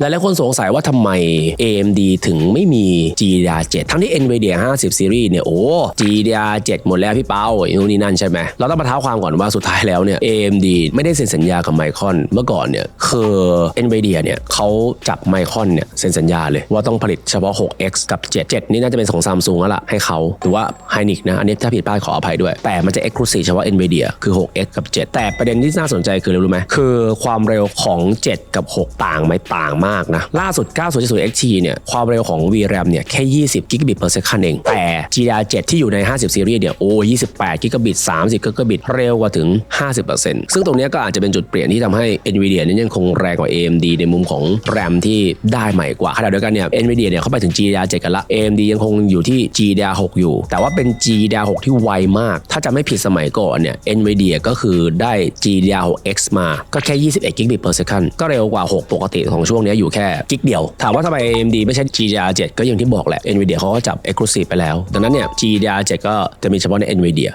หลายๆคนสงสัยว่าทำไม AMD ถึงไม่มี GDDR7 ทั้งที่ NVIDIA 50 Series เนี่ย โอ้ GDDR7 หมดแล้วพี่เป้านู่นี่นั่นใช่ไหม เราต้องมาเท้าความก่อนว่าสุดท้ายแล้วเนี่ย AMD ไม่ได้เซ็นสัญญากับไมคอนเมื่อก่อนเนี่ยคือ NVIDIA เนี่ยเขาจับไมคอนเนี่ยเซ็นสัญญาเลยว่าต้องผลิตเฉพาะ 6X กับ 7 7 นี่น่าจะเป็นของซัมซุงแล้วล่ะให้เขาหรือว่า Hynix นะ อันนี้ถ้าผิดพลาดขออภัยด้วย แต่มันจะ Exclusive เฉพาะ NVIDIA คือ 6X กับ 7 แต่ประเด็นที่น่าสนใจคืออะไรรู้ไหมคือความเร็วของ 7 กับ 6 ต่างไหมต่างมากนะ ล่าสุด90 XT เนี่ย ความเร็วของ VRAM เนี่ย แค่ 20 g b per second เอง แต่ GDDR7 ที่อยู่ใน 50 Series เนี่ย โอ้ 28 g b 30 g b เร็วกว่าถึง 50%ซึ่งตรงนี้ก็อาจจะเป็นจุดเปลี่ยนที่ทำให้ NVIDIA เนี่ยยังคงแรงกว่า AMD ในมุมของ RAM ที่ได้ใหม่กว่าขณะเดียวกันเนี่ย NVIDIA เนี่ยเข้าไปถึง GDDR7 กันละ AMD ยังคงอยู่ที่ GDDR6 อยู่ แต่ว่าเป็น GDDR6 ที่ไวมาก ถ้าจะไม่ผิดสมัยก่อนเนี่ย NVIDIA ก็คือได้ GDDR6X มา ก็แค่ 21 g b per second ก็เร็วกว่า 6 ปกติของช่วงนี้ยอยู่แค่กิกเดียว ถามว่าทำไม AMD ไม่ใช่ GDDR7 ก็อย่างที่บอกแหละ NVIDIA เขาก็จับ Exclusive ไปแล้ว ดังนั้นเนี่ย GDDR7 ก็จะมีเฉพาะใน NVIDIA